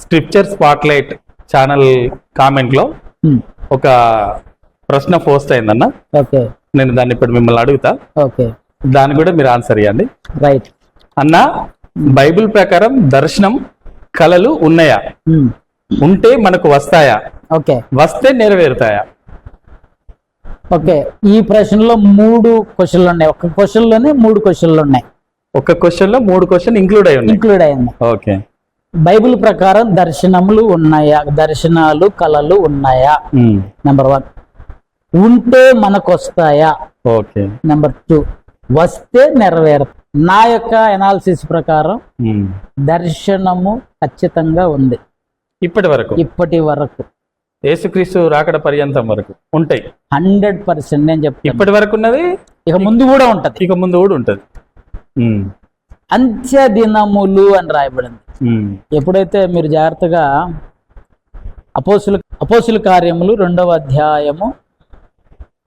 Scripture spotlight channel కామెంట్లో ఉమ్, ఒక ప్రశ్న పోస్ట్ అయిందన్న. ఓకే నేను దాన్ని ఇప్పుడు మిమ్మల్ని అడుగుతా. ఓకే దాన్ని కూడా మీరు ఆన్సర్ ఇవ్వండి రైట్ అన్న బైబిల్ ప్రకారం దర్శనం కళలు ఉన్నాయా? ఉమ్, ఉంటే మనకు వస్తాయా? ఓకే వస్తే నెరవేరుతాయా? ఓకే ఈ ప్రశ్నలో మూడు క్వశ్చన్లు ఉన్నాయి. ఒక క్వశ్చన్లోనే మూడు క్వశ్చన్లు ఉన్నాయి. ఒక క్వశ్చన్లో మూడు క్వశ్చన్ ఇంక్లూడ్ అయి ఉన్నాయి. ఇంక్లూడ్ అయింది ఓకే బైబిల్ ప్రకారం దర్శనములు ఉన్నాయా? దర్శనాలు కళలు ఉన్నాయా? నెంబర్ వన్ ఉంటే మనకు వస్తాయా ఓకే. నెంబర్ టూ వస్తే నెరవేరు నా యొక్క ఎనాలిసిస్ ప్రకారం ఉమ్. దర్శనము ఖచ్చితంగా ఉంది. ఇప్పటి వరకు? ఇప్పటి వరకు. యేసుక్రీస్తు రాకడ పర్యంతం వరకు ఉంటాయి. హండ్రెడ్ పర్సెంట్ నేను చెప్తాను. ఇప్పటి వరకు ఉన్నది? ఇక ముందు కూడా ఉంటది. ఇక ముందు కూడా ఉంటది. ఉమ్, అంత్య దినములు అని రాయబడింది. ఎప్పుడైతే మీరు జాగ్రత్తగా అపోసులు అపోసుల కార్యములు రెండవ అధ్యాయము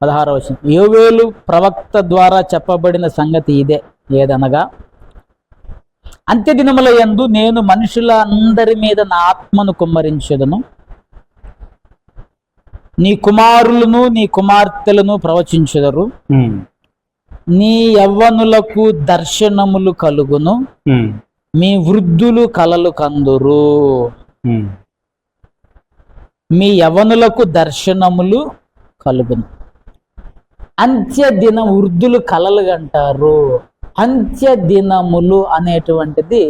పదహారవ వచనం. యోవేలు ప్రవక్త ద్వారా చెప్పబడిన సంగతి ఇదే ఏదనగా అంత్య దినముల యందు నేను మనుషుల అందరి మీద నా ఆత్మను కుమ్మరించదును. నీ కుమారులను నీ కుమార్తెలను ప్రవచించెదరు. నీ యవ్వనులకు దర్శనములు కలుగును. మీ వృద్ధులు కలలు కందురు. మీ యవనులకు దర్శనములు కలుగును. అంత్య దినం వృద్ధులు కలలు అంటారు అంత్య దినములు అనేటువంటిది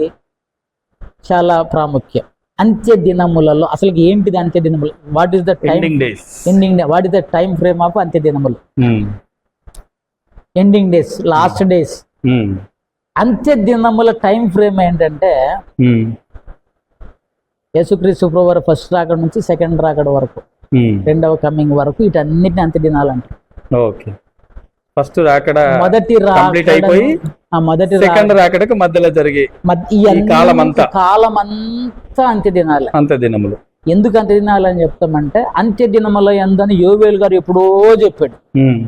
చాలా ప్రాముఖ్యం. అంత్య దినములలో అసలు ఏంటిది అంత్య దినములు? What is the time ending ending what is the time frame of అంత్య దినములు? ఎండింగ్ డేస్ లాస్ట్ డేస్ అంత్య దినముల టైం ఫ్రేమ్ ఏంటంటే ఉమ్, యేసుక్రీస్తు ప్రభువారు ఫస్ట్ రాకడ నుంచి సెకండ్ రాకడ వరకు ఉమ్. రెండవ కమింగ్ వరకు వీటన్నిటిని అంత్య దినాలు ఓకే ఫస్ట్ రాకడ మొదటి కంప్లీట్ అయిపోయి ఆ మొదటి సెకండ్ రాకడకు మధ్యలో జరిగే ఈ కాలం అంతా. కాలం అంతా అంత్య దినాలే అంత దినములు ఎందుకు అంత్య దినాలు అని చెప్తామంటే అంత్య దినముల ఎందని యోవేలు గారు ఎప్పుడో చెప్పాడు. ఉమ్,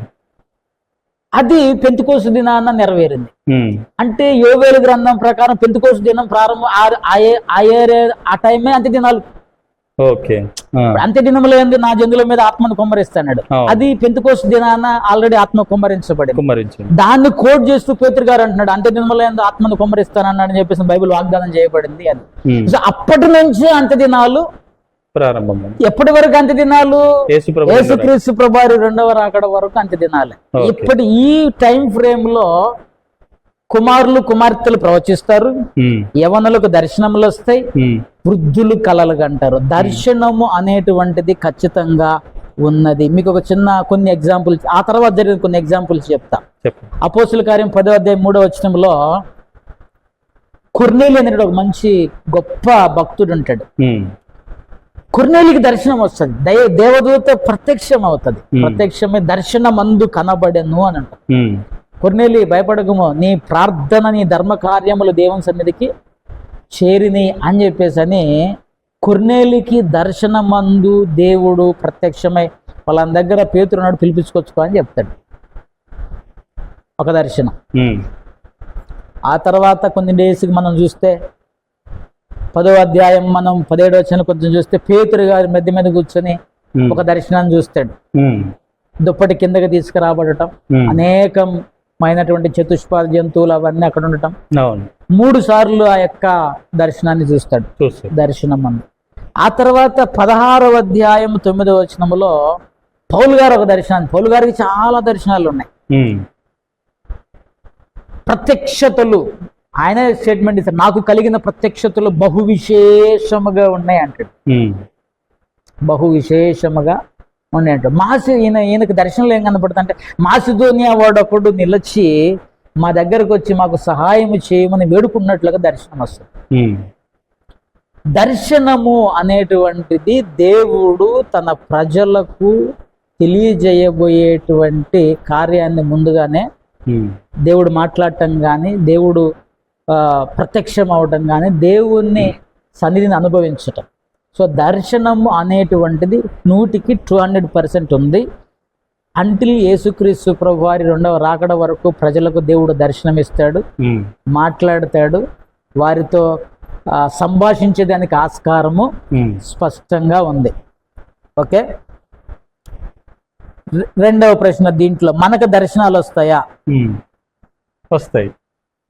అది పెంతుకోసు దినాన నెరవేరింది. అంటే యోవేలు గ్రంథం ప్రకారం పెంతుకోసు దినం ప్రారంభం ఆ- టైమే అంత్య దినాలు ఓకే అంత్య దినముల ఎందు నా జంతువుల మీద ఆత్మను కుమ్మరిస్తాడు. అది పెంతుకోసు దినాన ఆల్రెడీ ఆత్మ కుమ్మరించబడింది. కుమ్మరించు దాన్ని కోట్ చేస్తూ పేతురు గారు అంటున్నాడు అంత్య దినముల ఎందు ఆత్మను కుమ్మరిస్తానన్నాడు అని చెప్పేసి బైబిల్ వాగ్దానం చేయబడింది అది ఉమ్, సో అప్పటి నుంచి అంత్య దినాలు ప్రారంభం ఎప్పటి వరకు అంత్య దినాలు యేసుక్రీస్తు ప్రభారి రెండవ రాకడ వరకు అంత్య దినాలే. ఇప్పటి ఈ టైం ఫ్రేమ్లో కుమారులు కుమార్తెలు ప్రవచిస్తారు. యవనులకు దర్శనములు వస్తాయి. వృద్ధులు కలలు అంటారు దర్శనము అనేటువంటిది ఖచ్చితంగా ఉన్నది. మీకు ఒక చిన్న కొన్ని ఎగ్జాంపుల్స్ ఆ తర్వాత జరిగిన కొన్ని ఎగ్జాంపుల్స్ చెప్తా. అపోసుల కార్యం పదో అధ్యాయం మూడో వచనంలో కుర్నేలి అనేది ఒక మంచి గొప్ప భక్తుడు ఉంటాడు. కుర్నేలికి దర్శనం వస్తుంది. దయ దేవదూత ప్రత్యక్షం అవుతుంది. ప్రత్యక్షమే దర్శనమందు కనబడెను అని అంటారు. ఉమ్, కొర్నేలి భయపడకము. నీ ప్రార్థన నీ ధర్మ కార్యములు దేవుని సన్నిధికి చేరిని అని చెప్పేసి అని కొర్నేలికి దర్శనమందు దేవుడు ప్రత్యక్షమై వాళ్ళ దగ్గర పేతురున్నాడు పిలిపించుకొచ్చుకో అని చెప్తాడు. ఒక దర్శనం. ఆ తర్వాత కొన్ని డేస్కి మనం చూస్తే పదో అధ్యాయం మనం పదిహేడు వచ్చిన కొంచెం చూస్తే పేతురు గారి మధ్య మీద కూర్చొని ఒక దర్శనాన్ని చూస్తాడు. దుప్పటి కిందకి తీసుకురాబడటం. అనేకమైనటువంటి చతుష్పాద జంతువులు అవన్నీ అక్కడ ఉండటం. మూడు సార్లు ఆ యొక్క దర్శనాన్ని చూస్తాడు. దర్శనం అందు ఆ తర్వాత పదహారవ అధ్యాయం తొమ్మిదవ వచనములో పౌలు గారు ఒక దర్శనాన్ని పౌలు గారికి చాలా దర్శనాలు ఉన్నాయి. ప్రత్యక్షతలు ఆయన స్టేట్మెంట్ ఇస్తారు నాకు కలిగిన ప్రత్యక్షతలు బహు విశేషముగా ఉన్నాయి అంటాడు. ఉమ్, బహు విశేషముగా ఉన్నాయి అంటాడు. మాసి ఈయన ఈయనకు దర్శనంలో ఏం కనపడుతుందంటే మాసిధోనియా వాడొకడు నిలిచి మా దగ్గరకు వచ్చి మాకు సహాయం చేయమని వేడుకున్నట్లుగా దర్శనం వస్తుంది. దర్శనము అనేటువంటిది దేవుడు తన ప్రజలకు తెలియజేయబోయేటువంటి కార్యాన్ని ముందుగానే దేవుడు మాట్లాడటం కానీ దేవుడు ప్రత్యక్షం అవటం కానీ దేవుణ్ణి సన్నిధిని అనుభవించటం. సో దర్శనము అనేటువంటిది నూటికి టూ హండ్రెడ్ పర్సెంట్ ఉంది. అంటిల్ యేసుక్రీస్తు ప్రభు వారి రెండవ రాకడ వరకు ప్రజలకు దేవుడు దర్శనమిస్తాడు మాట్లాడతాడు వారితో సంభాషించేదానికి ఆస్కారము స్పష్టంగా ఉంది. ఓకే? రెండవ ప్రశ్న దీంట్లో మనకు దర్శనాలు వస్తాయా. వస్తాయి.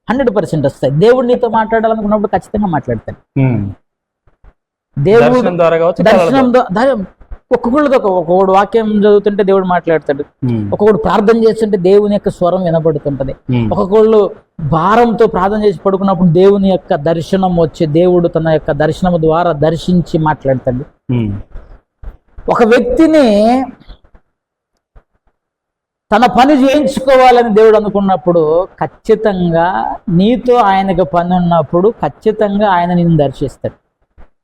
హండ్రెడ్ పర్సెంట్ వస్తాయి. దేవుడు నీతో మాట్లాడాలనుకున్నప్పుడు ఖచ్చితంగా మాట్లాడతాడు. దేవుడు దర్శనం ఒక్కొక్కళ్ళతో ఒక- ఒక్కొక్కడు వాక్యం చదువుతుంటే దేవుడు మాట్లాడతాడు. ఒక్కొక్కడు ప్రార్థన చేస్తుంటే దేవుని యొక్క స్వరం వినబడుతుంటది ఒక్కొక్కళ్ళు భారంతో ప్రార్థన చేసి పడుకున్నప్పుడు దేవుని యొక్క దర్శనం వచ్చి దేవుడు తన యొక్క దర్శనం ద్వారా దర్శించి మాట్లాడతాడు. ఒక వ్యక్తిని తన పని చేయించుకోవాలని దేవుడు అనుకున్నప్పుడు ఖచ్చితంగా నీతో ఆయనకు పని ఉన్నప్పుడు ఖచ్చితంగా ఆయన నిన్ను దర్శిస్తాడు.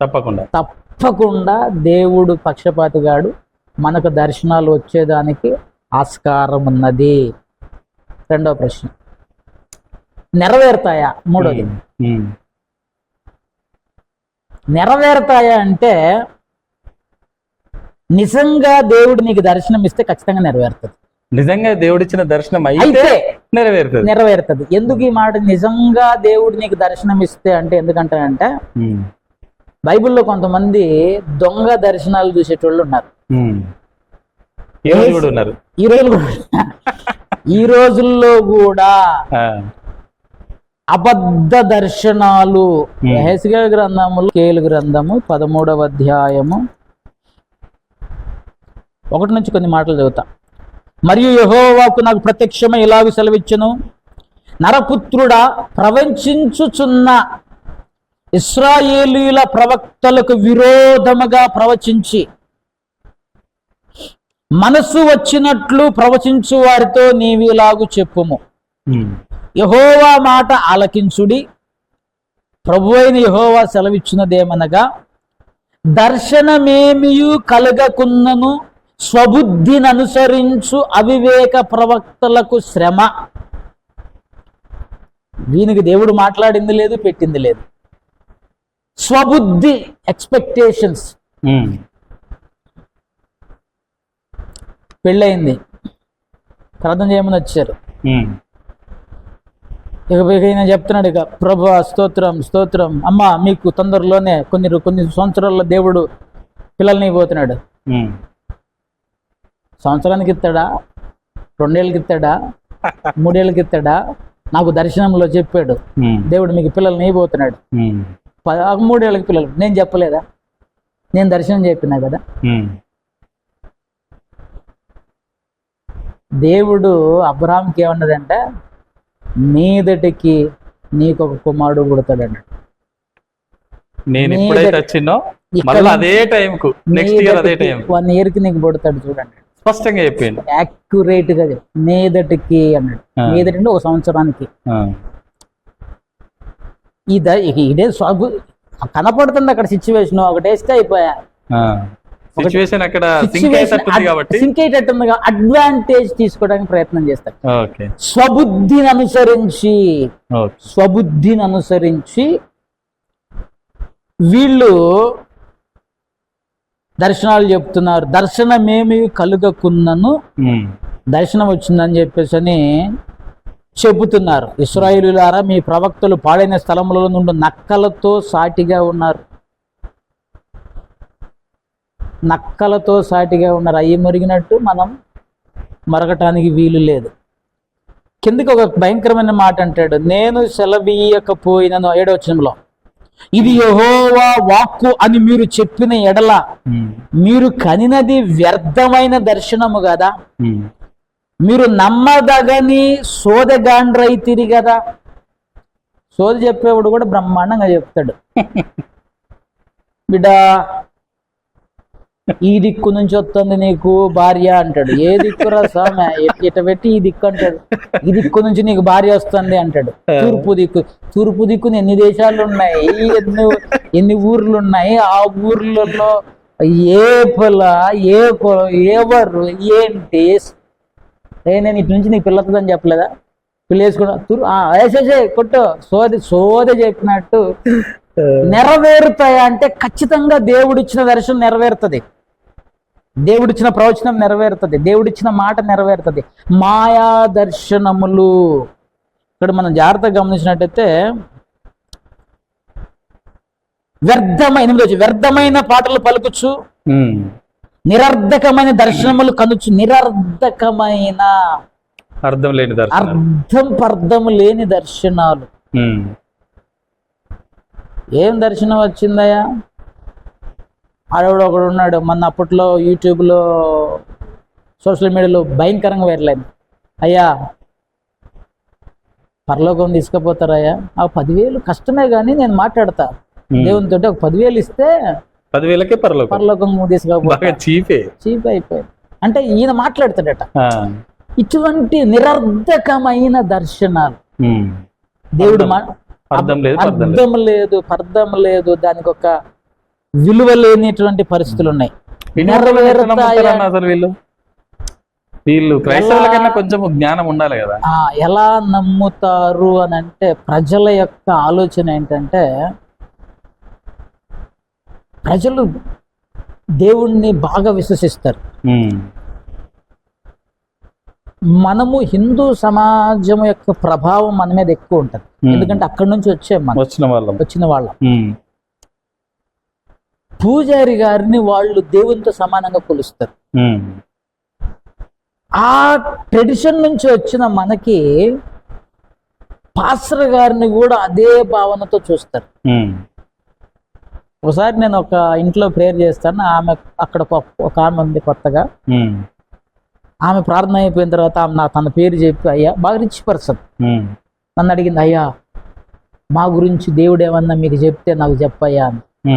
తప్పకుండా. తప్పకుండా దేవుడు పక్షపాతిగాడు. మనకు దర్శనాలు వచ్చేదానికి ఆస్కారం ఉన్నది. రెండవ ప్రశ్న. నెరవేరుతాయా? మూడోది. నెరవేరుతాయా అంటే నిజంగా దేవుడు నీకు దర్శనం ఇస్తే ఖచ్చితంగా నెరవేరుతుంది. నిజంగా దేవుడిచ్చిన దర్శనం అయితే నెరవేరుతుంది. నెరవేరుతుంది. ఎందుకు ఈ మాట నిజంగా దేవుడు నీకు దర్శనం ఇస్తే అంటే ఎందుకంటే అంటే ఉమ్, బైబిల్లో కొంతమంది దొంగ దర్శనాలు చూసేటోళ్ళు ఉన్నారు. ఈ రోజు కూడా ఉన్నారు? ఈ కూడా ఈ రోజుల్లో కూడా అబద్ధ దర్శనాలు. హెసిగల్ గ్రంథములు కేలు గ్రంథము పదమూడవ అధ్యాయము. ఒకటి నుంచి కొన్ని మాటలు చదువుతా. మరియు యెహోవాకు నాకు ప్రత్యక్షమై ఇలాగ సెలవిచ్చును? నరపుత్రుడా ప్రవచించుచున్న ఇస్రాయేలీల ప్రవక్తలకు విరోధముగా ప్రవచించి మనసు వచ్చినట్లు ప్రవచించు వారితో నీవిలాగు చెప్పుము? ఉమ్, యహోవా మాట ఆలకించుడి. ప్రభు అయిన యహోవా సెలవిచ్చినదేమనగా దర్శనమేమియు కలగకున్నను? స్వబుద్ధిని అనుసరించు అవివేక ప్రవక్తలకు శ్రమ. వీనికి దేవుడు మాట్లాడింది లేదు పెట్టింది లేదు. స్వబుద్ధి ఎక్స్పెక్టేషన్స్. పెళ్ళయింది. ప్రార్థన చేయమని వచ్చారు. ఇక ఈయన చెప్తున్నాడు ఇక ప్రభు స్తోత్రం స్తోత్రం. అమ్మ మీకు తొందరలోనే కొన్ని కొన్ని సంవత్సరాల్లో దేవుడు పిల్లల్ని ఉమ్. సంవత్సరానికి ఇస్తాడా? రెండేళ్ళకి ఇస్తాడా? మూడేళ్ళకి ఇస్తాడా? నాకు దర్శనంలో చెప్పాడు. దేవుడు మీకు పిల్లల్ని ఇవ్వబోతున్నాడు ఉమ్, ప- మూడేళ్ళకి పిల్లలు. నేను చెప్పలేదా? నేను దర్శనం చెప్పినా కదా. దేవుడు అబ్రాహాంకి ఏమన్నాడంటే మీదటికి నీకు ఒక కుమారుడు పుడతాడు అన్నాడు నేను ఎప్పుడైతే వచ్చినో మళ్ళీ అదే టైం కు నెక్స్ట్ ఇయర్ అదే టైం వన్ ఇయర్కి నీకు పుడతాడు చూడండి. స్పష్టంగా చెప్పిండు. యాక్యురేట్గా. మీదటికి అన్నాడు. మీదటి అంటే ఒక సంవత్సరానికి. ఇదే స్వాగు కనపడుతుంది అక్కడ సిచ్యువేషన్ అయిపోయా. ఆ. సిచ్యువేషన్ అక్కడ సింక్ అయ్యేటట్టుంది అడ్వాంటేజ్ తీసుకోవడానికి ప్రయత్నం చేస్తాడు ఓకే. స్వబుద్ధిని అనుసరించి స్వబుద్ధిని అనుసరించి వీళ్ళు దర్శనాలు చెప్తున్నారు. దర్శనమేమి కలుగకున్నను దర్శనం వచ్చిందని చెప్పేసి అని చెబుతున్నారు. ఇస్రాయిలులారా మీ ప్రవక్తలు పాడైన స్థలములలో నుండి నక్కలతో సాటిగా ఉన్నారు. నక్కలతో సాటిగా ఉన్నారు. అయ్యి మురిగినట్టు మనం మరగటానికి వీలు లేదు. కిందకి ఒక భయంకరమైన మాట అంటాడు. నేను సెలవీయకపోయినను. ఏడవచనంలో ఇది యెహోవా వాక్కు అని మీరు చెప్పిన ఎడల మీరు కనినది వ్యర్థమైన దర్శనము కదా. మీరు నమ్మదగని సోదగాండ్రైతిరి కదా సోది చెప్పేవాడు కూడా బ్రహ్మాండంగా చెప్తాడు. బిడ్డ ఈ దిక్కు నుంచి వస్తుంది నీకు భార్య అంటాడు. ఏ దిక్కురా స్వామి? ఇట- పెట్టి ఈ దిక్కు అంటాడు. ఈ దిక్కు నుంచి నీకు భార్య వస్తుంది అంటాడు. తూర్పు దిక్కు తూర్పు దిక్కున ఎన్ని దేశాలు ఉన్నాయి ఎన్ని ఎన్ని ఊర్లు ఉన్నాయి ఆ ఊర్లలో ఏ పొల ఏ పొల ఎవరు ఏంటి? నేను ఇటు నుంచి నీకు పిల్లతుందని చెప్పలేదా? పిల్ల వేసుకున్నా తూరు వేసేసే కొట్టు. సోది సోది చెప్పినట్టు నెరవేరుతాయా అంటే ఖచ్చితంగా దేవుడిచ్చిన దర్శనం నెరవేరుతుంది. దేవుడిచ్చిన ప్రవచనం నెరవేరుతుంది. దేవుడిచ్చిన మాట నెరవేరుతుంది. మాయా దర్శనములు. ఇక్కడ మనం జాగ్రత్తగా గమనించినట్టయితే వ్యర్థమైన ఎనిమిది వ్యర్థమైన పాటలు పలుకుచు ఉమ్. నిరర్ధకమైన దర్శనములు కనుచు నిరర్ధకమైన అర్థం లేని అర్థం పర్థము లేని దర్శనాలు. ఏం దర్శనం వచ్చిందయ్యా? ఆడవాడు ఒకడు ఉన్నాడు. మొన్న అప్పట్లో యూట్యూబ్లో సోషల్ మీడియాలో భయంకరంగా వైరల్ అయింది. అయ్యా పరలోకం తీసుకుపోతారయ్యా ఆ పదివేలు కష్టమే కానీ నేను మాట్లాడతా. దేవునితో ఒక పదివేలు ఇస్తే పదివేలకే పరలోకం. పరలోకం తీసుకుపోతా. చీపే. చీప్ అయిపోయింది అంటే ఈయన మాట్లాడతాడట. ఇటువంటి నిరర్ధకమైన దర్శనాలు. దేవుడు అర్థం. లేదు అర్థం లేదు పర్థం లేదు. దానికి ఒక విలువ లేనిటువంటి పరిస్థితులు ఉన్నాయి వీళ్ళు? వీళ్ళు క్రైస్తవుల కన్నా కొంచెం జ్ఞానం ఉండాలి కదా. ఎలా నమ్ముతారు అని అంటే ప్రజల యొక్క ఆలోచన ఏంటంటే ప్రజలు దేవుణ్ణి బాగా విశ్వసిస్తారు. మనము హిందూ సమాజం యొక్క ప్రభావం మన మీద ఎక్కువ ఉంటుంది. ఎందుకంటే అక్కడి నుంచి వచ్చాం మనం వచ్చిన వాళ్ళం. వచ్చిన వాళ్ళం. పూజారి గారిని వాళ్ళు దేవునితో సమానంగా కొలుస్తారు. ఆ ట్రెడిషన్ నుంచి వచ్చిన మనకి పాస్టర్ గారిని కూడా అదే భావనతో చూస్తారు. ఒకసారి నేను ఒక ఇంట్లో ప్రేయర్ చేస్తాను ఆమె అక్కడ ఒక- ఆమె ఉంది కొత్తగా. ఆమె ప్రార్థన అయిపోయిన తర్వాత ఆమె నా తన పేరు చెప్పి అయ్యా బాగా రిచ్ పర్సన్. నన్ను అడిగింది అయ్యా మా గురించి దేవుడు ఏమన్నా మీకు చెప్తే నాకు చెప్పయ్యా అని.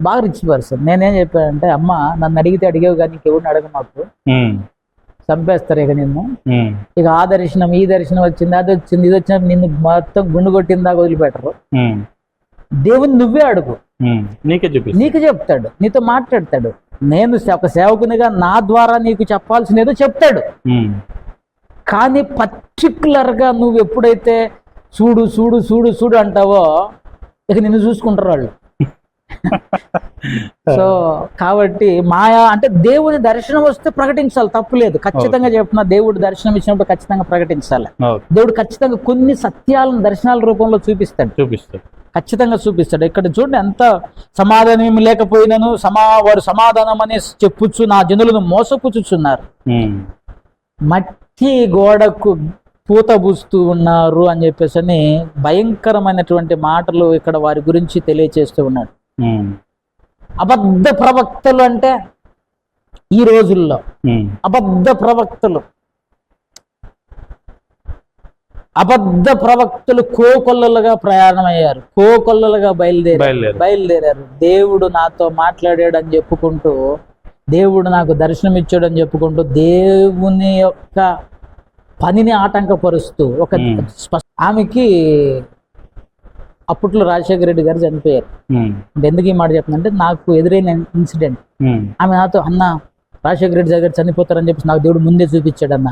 బాగా రిచ్ పర్సన్ నేనేం చెప్పానంటే అమ్మ నన్ను అడిగితే అడిగేవు కానీ ఇంకెవరిని అడగ మాకు. చంపేస్తారు ఇక నిన్ను. ఇక ఆ దర్శనం ఈ దర్శనం వచ్చింది అది వచ్చింది ఇది వచ్చినప్పుడు నిన్ను మొత్తం గుండు కొట్టిన దాకా వదిలిపెట్టరు. దేవుని నువ్వే అడుగు. నీకే చూపిస్తా నీకు చెప్తాడు నీతో మాట్లాడతాడు నేను ఒక సేవకునిగా నా ద్వారా నీకు చెప్పాల్సినదో చెప్తాడు. కానీ పర్టికులర్గా నువ్వు ఎప్పుడైతే చూడు చూడు చూడు చూడు అంటావో ఇక నిన్ను చూసుకుంటారు వాళ్ళు సో కాబట్టి మాయా అంటే దేవుని దర్శనం వస్తే ప్రకటించాలి తప్పులేదు ఖచ్చితంగా చెప్తున్నా దేవుడు దర్శనం ఇచ్చినప్పుడు ఖచ్చితంగా ప్రకటించాలి. దేవుడు ఖచ్చితంగా కొన్ని సత్యాలను దర్శనాల రూపంలో చూపిస్తాడు. చూపిస్తా ఖచ్చితంగా చూపిస్తాడు. ఇక్కడ చూడండి ఎంత సమాధానం లేకపోయినను సమా వారు సమాధానం అని చెప్పుచ్చు నా జనులను మోసపుచ్చుచున్నారు. మట్టి గోడకు పూత పూస్తూ ఉన్నారు అని చెప్పేసి అని భయంకరమైనటువంటి మాటలు ఇక్కడ వారి గురించి తెలియచేస్తూ ఉన్నాడు. అబద్ధ ప్రవక్తలు అంటే ఈ రోజుల్లో. అబద్ధ ప్రవక్తలు. అబద్ధ ప్రవక్తలు కోకొల్లలుగా ప్రయాణమయ్యారు. కోకొల్లలుగా బయలుదేరారు. బయలుదేరు బయలుదేరారు. దేవుడు నాతో మాట్లాడాడు అని చెప్పుకుంటూ దేవుడు నాకు దర్శనం ఇచ్చాడు అని చెప్పుకుంటూ దేవుని యొక్క పనిని ఆటంకపరుస్తూ ఒక. స్పష్ట ఆమెకి అప్పట్లో రాజశేఖర రెడ్డి గారు చనిపోయారు. అంటే ఎందుకు ఈ మాట చెప్తుందంటే నాకు ఎదురైన ఇన్సిడెంట్. ఆమె నాతో అన్న రాజశేఖర రెడ్డి దగ్గర చనిపోతారని చెప్పేసి నాకు దేవుడు ముందే చూపించాడు అన్న.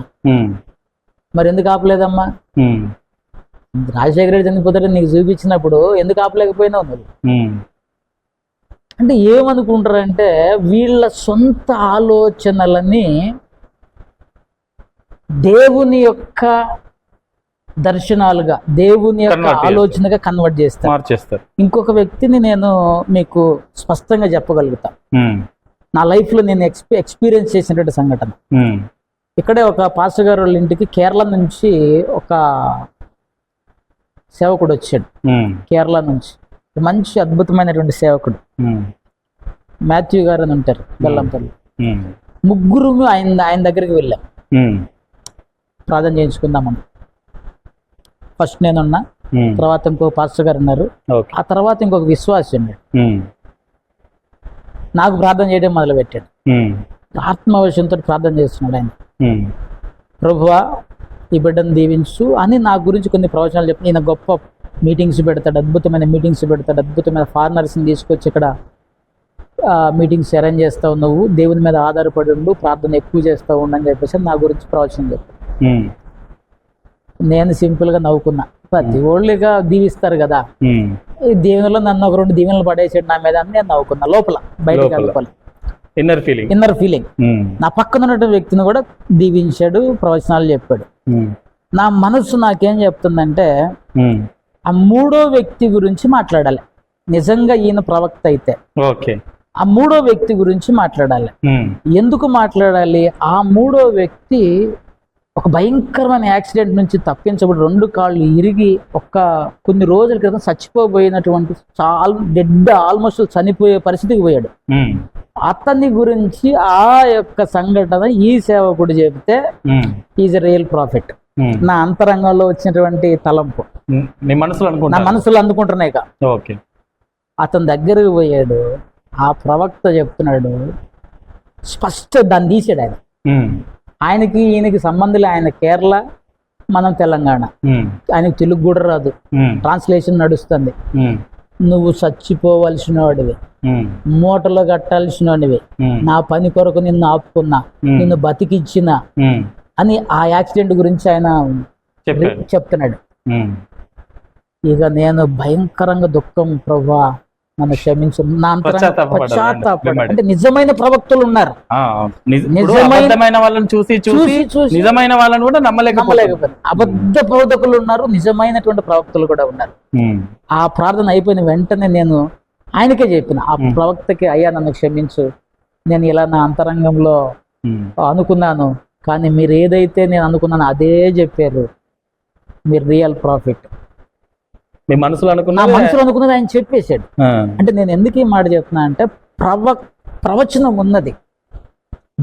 మరి ఎందుకు ఆపలేదమ్మా. రాజశేఖర రెడ్డి చనిపోతారని నీకు చూపించినప్పుడు ఎందుకు ఆపలేకపోయినావు నువ్వు. అంటే ఏమనుకుంటారంటే వీళ్ళ సొంత ఆలోచనలని దేవుని యొక్క దర్శనాలుగా దేవుని యొక్క. ఆలోచనగా కన్వర్ట్ చేస్తారు మార్చేస్తారు ఇంకొక వ్యక్తిని నేను మీకు స్పష్టంగా చెప్పగలుగుతా. నా లైఫ్లో నేను ఎక్స్పీ ఎక్స్పీరియన్స్ చేసినటువంటి సంఘటన. ఇక్కడే ఒక పాస్టర్ గారు వాళ్ళ ఇంటికి కేరళ నుంచి ఒక సేవకుడు వచ్చాడు. కేరళ నుంచి మంచి అద్భుతమైనటువంటి సేవకుడు. మాథ్యూ గారు అని ఉంటారు బెల్లంపల్లి. ముగ్గురు ఆయన ఆయన దగ్గరికి వెళ్ళాం. ప్రార్థన చేయించుకుందామని ఫస్ట్ నేనున్నా. తర్వాత ఇంకో పాస్టర్ గారు ఉన్నారు ఆ తర్వాత ఇంకొక విశ్వాసి ఉన్నాడు. నాకు ప్రార్థన చేయడం మొదలుపెట్టాడు ఉమ్. ఆత్మవశంతో ప్రార్థన చేస్తున్నాడు ఆయన. ప్రభువా ఈ బిడ్డను దీవించు అని నా గురించి కొన్ని ప్రవచనాలు చెప్పి ఈయన గొప్ప మీటింగ్స్ పెడతాడు అద్భుతమైన మీటింగ్స్ పెడతాడు అద్భుతమైన ఫారినర్స్ని తీసుకొచ్చి ఇక్కడ మీటింగ్స్ అరేంజ్ చేస్తావు నువ్వు దేవుని మీద ఆధారపడి ఉండు ప్రార్థన ఎక్కువ చేస్తావు ఉండు అని చెప్పేసి నా గురించి ప్రవచనం చెప్పాడు. నేను సింపుల్గా నవ్వుకున్నా. ప్రతి ఓళ్ళుగా దీవిస్తారు కదా. ఈ దీవెనలో నన్ను ఒక రెండు దీవెనలు పడేసాడు నా మీద అని నేను నవ్వుకున్నా లోపల బయటకు. వెళ్ళిపోలే. Inner feeling inner feeling. నా పక్కన ఉన్నటువంటి వ్యక్తిని కూడా దీవించాడు ప్రవచనాలు చెప్పాడు. నా మనసు నాకేం చెప్తుందంటే. ఆ మూడో వ్యక్తి గురించి మాట్లాడాలి. నిజంగా ఈయన ప్రవక్త అయితే. ఓకే. ఆ మూడో వ్యక్తి గురించి మాట్లాడాలి. ఎందుకు మాట్లాడాలి? ఆ మూడో వ్యక్తి ఒక భయంకరమైన యాక్సిడెంట్ నుంచి తప్పించబడి రెండు కాళ్ళు ఇరిగి ఒక్క కొన్ని రోజుల క్రితం చచ్చిపోబోయినటువంటి చాలా డెడ్ ఆల్మోస్ట్ చనిపోయే పరిస్థితికి పోయాడు. అతని గురించి ఆ యొక్క సంఘటన ఈ సేవకుడు చెబితే ఈజ్ రియల్ ప్రాఫిట్. నా అంతరంగంలో వచ్చినటువంటి తలంపు. నీ మనసులో నా అనుకుంటా మనసులో అందుకుంటున్నాయి. ఓకే. అతని దగ్గరికి పోయాడు. ఆ ప్రవక్త చెప్తున్నాడు స్పష్ట దాన్ని తీసాడు ఆయన. ఆయనకి ఈయనకి సంబంధం. ఆయన కేరళ మనం తెలంగాణ. ఆయనకి తెలుగు కూడా రాదు. ట్రాన్స్లేషన్ నడుస్తుంది. నువ్వు చచ్చిపోవలసిన వాడివి మూటలో కట్టాల్సిన వాడివి నా పని కొరకు నిన్ను ఆపుకున్నా. నిన్ను బతికిచ్చిన. అని ఆ యాక్సిడెంట్ గురించి ఆయన చెప్తున్నాడు. ఇక నేను భయంకరంగా దుఃఖం ప్రభా. నన్ను క్షమించు నా. వెంబడి. అంటే నిజమైన ప్రవక్తలు ఉన్నారు. నిజమైన- వాళ్ళని చూసి చూసి నిజమైన వాళ్ళని కూడా నమ్మలేకపోయారు అబద్ధ ప్రవక్తలు ఉన్నారు నిజమైనటువంటి ప్రవక్తలు కూడా ఉన్నారు. ఆ ప్రార్థన అయిపోయిన వెంటనే నేను ఆయనకే చెప్పిన ఆ. ప్రవక్తకి అయ్యా నన్ను క్షమించు. నేను ఇలా నా అంతరంగంలో అనుకున్నాను కానీ మీరు ఏదైతే నేను అనుకున్నానో అదే చెప్పారు. మీరు రియల్ ప్రాఫిట్. మీ మనసులో నా అనుకున్నా మనసులో అనుకున్నది ఆయన చెప్పేశాడు. అంటే నేను ఎందుకు ఈ మాట చెప్తున్నా అంటే ప్రవ ప్రవచనం ఉన్నది.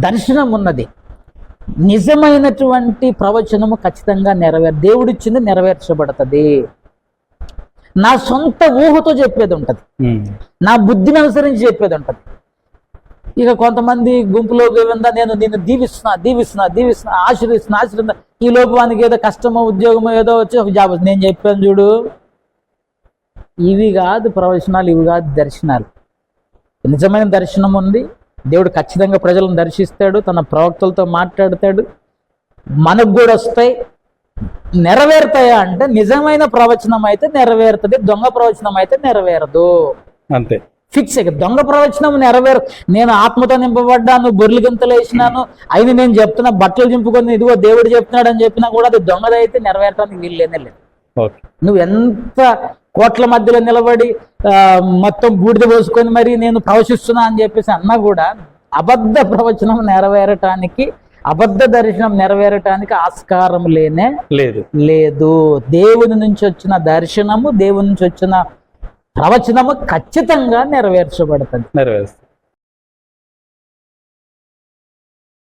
దర్శనం ఉన్నది. నిజమైనటువంటి ప్రవచనము ఖచ్చితంగా నెరవేర్ దేవుడిచ్చింది నెరవేర్చబడుతుంది. నా సొంత ఊహతో చెప్పేది ఉంటుంది. నా బుద్ధిని అనుసరించి చెప్పేది ఉంటుంది. ఇక కొంతమంది గుంపులో గోవిందా నేను నిన్ను దీవిస్తున్నా దీవిస్తున్నా దీవిస్తున్నా ఆశీర్విస్తున్నా ఆశీర్విస్తున్నా ఈ లోపు వానికి ఏదో కష్టమో ఉద్యోగమో ఏదో వచ్చి ఒక జాబ్. నేను చెప్పాను చూడు. ఇవి కాదు ప్రవచనాలు ఇవి కాదు దర్శనాలు. నిజమైన దర్శనం ఉంది. దేవుడు ఖచ్చితంగా ప్రజలను దర్శిస్తాడు తన ప్రవక్తలతో మాట్లాడతాడు. మనకు కూడా వస్తాయి. నెరవేరుతాయా అంటే నిజమైన ప్రవచనం అయితే నెరవేరుతుంది దొంగ ప్రవచనం అయితే నెరవేరదు. అంతే. ఫిక్స్ దొంగ ప్రవచనం నెరవేరు. నేను ఆత్మతో నింపబడ్డాను బొర్రెలు గంతలు వేసినాను అయిన నేను చెప్తున్నా బట్టలు చింపుకొని ఇదిగో దేవుడు చెప్తున్నాడు అని చెప్పినా కూడా అది దొంగదైతే నెరవేరడానికి వీల్లేనే లేదు. నువ్వు ఎంత కోట్ల మధ్యలో నిలబడి మొత్తం బూడిద పోసుకొని మరి నేను ప్రవచిస్తున్నా అని చెప్పేసి అన్నా కూడా అబద్ధ ప్రవచనం నెరవేరటానికి అబద్ధ దర్శనం నెరవేరటానికి ఆస్కారం లేనే లేదు. లేదు. దేవుని నుంచి వచ్చిన దర్శనము దేవుని నుంచి వచ్చిన ప్రవచనము ఖచ్చితంగా నెరవేర్చబడుతుంది. నెరవేరుస్తుంది.